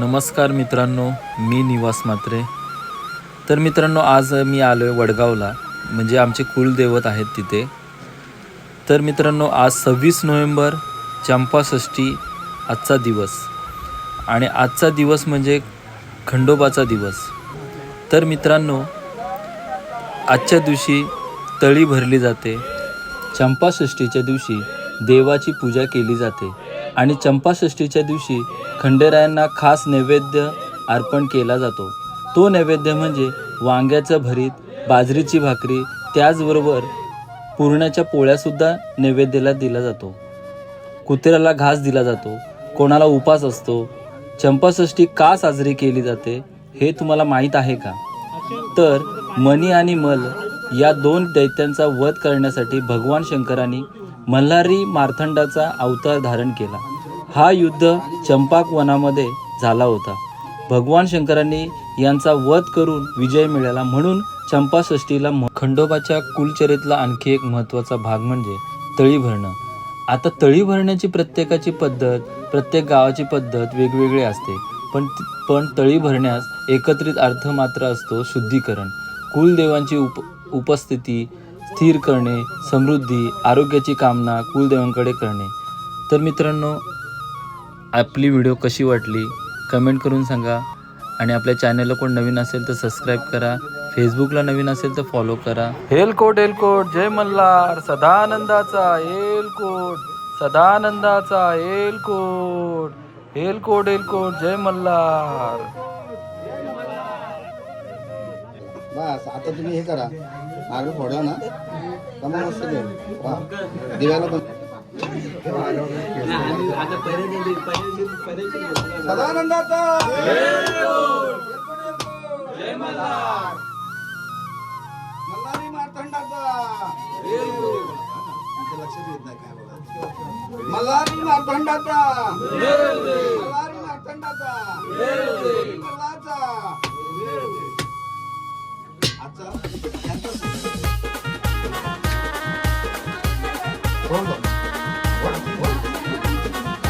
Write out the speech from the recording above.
नमस्कार मित्रांनो मी निवास मात्रे तर मित्रांनो आज मी आलो आहे वडगावला म्हणजे आमचे कुलदैवत आहेत तिथे. तर मित्रांनो आज सव्वीस नोव्हेंबर चंपाषष्ठी आजचा दिवस. आणि आजचा दिवस म्हणजे खंडोबाचा दिवस. तर मित्रांनो आजच्या दिवशी तळी भरली जाते. चंपाषष्ठीच्या दिवशी देवाची पूजा केली जाते. आणि चंपाषष्ठीच्या दिवशी खंडेरायांना खास नैवेद्य अर्पण केला जातो. तो नैवेद्य म्हणजे वांग्याचं भरीत बाजरीची भाकरी त्याचबरोबर पुरणाच्या पोळ्यासुद्धा नैवेद्याला दिला जातो. कुत्र्याला घास दिला जातो. कोणाला उपास असतो. चंपाषष्ठी का साजरी केली जाते हे तुम्हाला माहीत आहे का? तर मणी आणि मल या दोन दैत्यांचा वध करण्यासाठी भगवान शंकरांनी मल्हारी मार्तंडाचा अवतार धारण केला. हा युद्ध चंपाक वनामध्ये झाला होता. भगवान शंकरांनी यांचा वध करून विजय मिळाला म्हणून चंपाषष्टीला खंडोबाच्या कुलचरितला आणखी एक महत्त्वाचा भाग म्हणजे तळी भरणं. आता तळी भरण्याची प्रत्येकाची पद्धत प्रत्येक गावाची पद्धत वेगवेगळी असते. पण पण तळी भरण्यास एकत्रित अर्थ मात्र असतो शुद्धीकरण. कुलदेवांची उप उपस्थिती स्थिर करणे समृद्धी आरोग्याची कामना कुलदेवांकडे करणे. तर मित्रांनो आपली व्हिडिओ कशी वाटली? कमेंट करून सांगा. आणि आपल्या चॅनलला कोण नवीन असेल तर सबस्क्राईब करा. फेसबुकला नवीन असेल तर फॉलो करा. हेलकोट हेलकोट जय मल्हार. सदानंदाचा हेलकोट. सदानंदाचा हेलकोट. हेलकोट हेलकोट जय मल्हार. बस आता तुम्ही हे करा. मार्ग फोडला ना. कमा मस्त वा. दिव्याला पण. सदानंदाचा. मल्हारी. मार्तंडाचा. लक्षात येत नाही काय बोला मल्हारी मार्तंडाचा. मल्हारी मार्तंडाचा मल्हारचा.